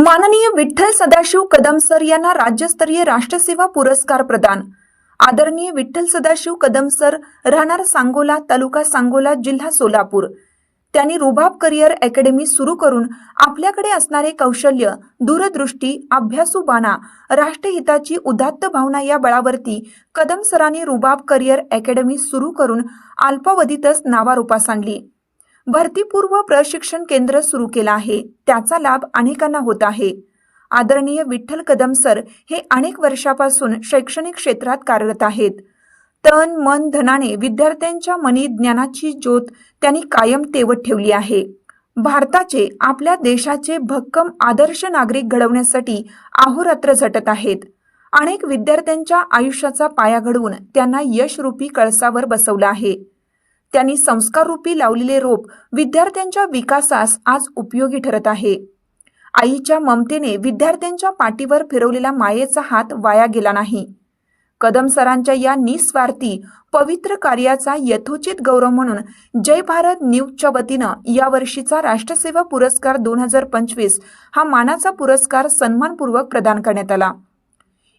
माननीय विठ्ठल सदाशिव कदम सर यांना राज्यस्तरीय राष्ट्रसेवा पुरस्कार प्रदान. आदरणीय विठ्ठल सदाशिव कदम सर राहणार सांगोला तालुका सांगोला जिल्हा सोलापूर. त्यांनी रुबाब करिअर अकॅडमी सुरू करून आपल्याकडे असणारे कौशल्य दूरदृष्टी अभ्यासू बाणा राष्ट्रहिताची उदात्त भावना या बळावरती कदम सरांनी रुबाब करिअर अकॅडमी सुरू करून अल्पावधीतच नावारूपास आणली. भरतीपूर्व प्रशिक्षण केंद्र सुरू केलं आहे. त्याचा लाभ अनेकांना होत आहे. आदरणीय विठ्ठल कदम सर हे अनेक वर्षापासून शैक्षणिक क्षेत्रात कार्यरत आहेत. तन मन धनाने विद्यार्थ्यांच्या मनी ज्ञानाची ज्योत त्यांनी कायम तेवत ठेवली आहे. भारताचे आपल्या देशाचे भक्कम आदर्श नागरिक घडवण्यासाठी अहोरात्र झटत आहेत. अनेक विद्यार्थ्यांच्या आयुष्याचा पाया घडवून त्यांना यशरूपी कळसावर बसवलं आहे. त्यांनी संस्काररूपी लावलेले रोप विद्यार्थ्यांच्या विकासास आज उपयोगी ठरत आहे. आईच्या ममतेने विद्यार्थ्यांच्या पाठीवर फिरवलेला मायेचा हात वाया गेला नाही. कदम सरांच्या या निस्वार्थी पवित्र कार्याचा यथोचित गौरव म्हणून जय भारत न्यूजच्या वतीनं यावर्षीचा राष्ट्रसेवा पुरस्कार दोन हजार पंचवीस हा मानाचा पुरस्कार सन्मानपूर्वक प्रदान करण्यात आला.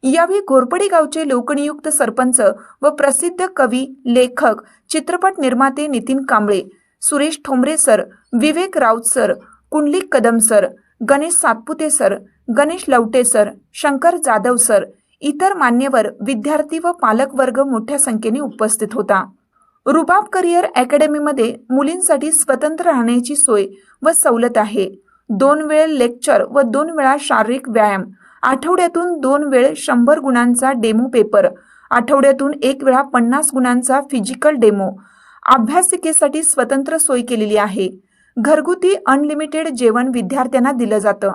यावेळी घोरपडी गावचे लोकनियुक्त सरपंच व प्रसिद्ध कवी लेखक चित्रपट निर्माते Nitin Kamble Suresh Thombare sir Vivek Raut sir Kundalik Kadam sir Ganesh Satpute sir Ganesh Lavate sir Shankar Jadhav sir इतर मान्यवर विद्यार्थी व पालक वर्ग मोठ्या संख्येने उपस्थित होता. रुबाब करिअर अकॅडमीमध्ये मुलींसाठी स्वतंत्र राहण्याची सोय व सवलत आहे. दोन वेळ लेक्चर व दोन वेळा शारीरिक व्यायाम आठवड्यातून दोन वेळ शंभर गुणांचा डेमो पेपर. आठवड्यातून एक वेळा पन्नास गुणांचा फिजिकल डेमो अभ्यासिकेसाठी स्वतंत्र सोय केलेली आहे. घरगुती अनलिमिटेड जेवण विद्यार्थ्यांना दिलं जातं.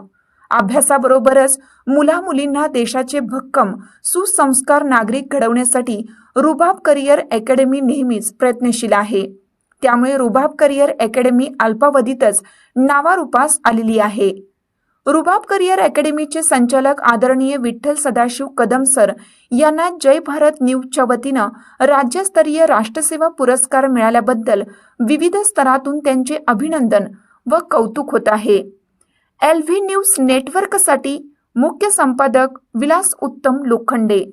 अभ्यासाबरोबरच मुला मुलींना देशाचे भक्कम सुसंस्कार नागरिक घडवण्यासाठी रुबाब करिअर अकॅडमी नेहमीच प्रयत्नशील आहे. त्यामुळे रुबाब करिअर अकॅडमी अल्पावधीतच नावारूपास आलेली आहे. रुबाब करिअर अकॅडमीचे संचालक आदरणीय विठ्ठल सदाशिव कदम सर यांना जय भारत न्यूजच्या वतीनं राज्यस्तरीय राष्ट्रसेवा पुरस्कार मिळाल्याबद्दल विविध स्तरातून त्यांचे अभिनंदन व कौतुक होत आहे. एल व्ही न्यूज नेटवर्कसाठी मुख्य संपादक विलास उत्तम लोखंडे